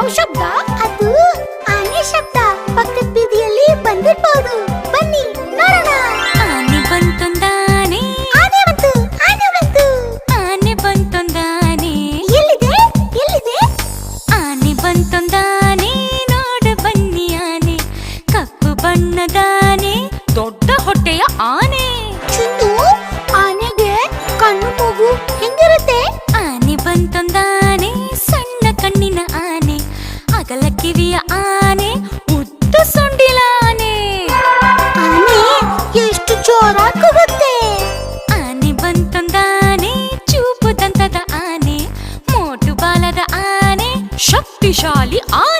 ಯಾವ ಶಬ್ದ? ಅದು ಆನೆ ಶಬ್ದ. ಪಕ್ಕದ ಬೀದಿಯಲ್ಲಿ ಬಂದಿರ್ಬೋದು. ಬನ್ನಿ ನೋಡೋಣ. ಆನೆ ಬಂತೊಂದಾನೆ ಎಲ್ಲಿದೆ? ಆನೆ ಬನ್ನಿ ಆನೆ. ಕಪ್ಪು ಬಣ್ಣದ ಕಿವಿಯ ಆನೆ ಉತ್ತು ಸೊಂಡಿಲ ಆನೆ. ಎಷ್ಟು ಜೋರಾಗಿ ಕೂಗುತ್ತೆ ಆನೆ ಬಂತಂದಾನೆ ಚೂಪು ದಂತದ ಆನೆ ಮೋಟು ಬಾಲದ ಆನೆ ಶಕ್ತಿಶಾಲಿ ಆನೆ.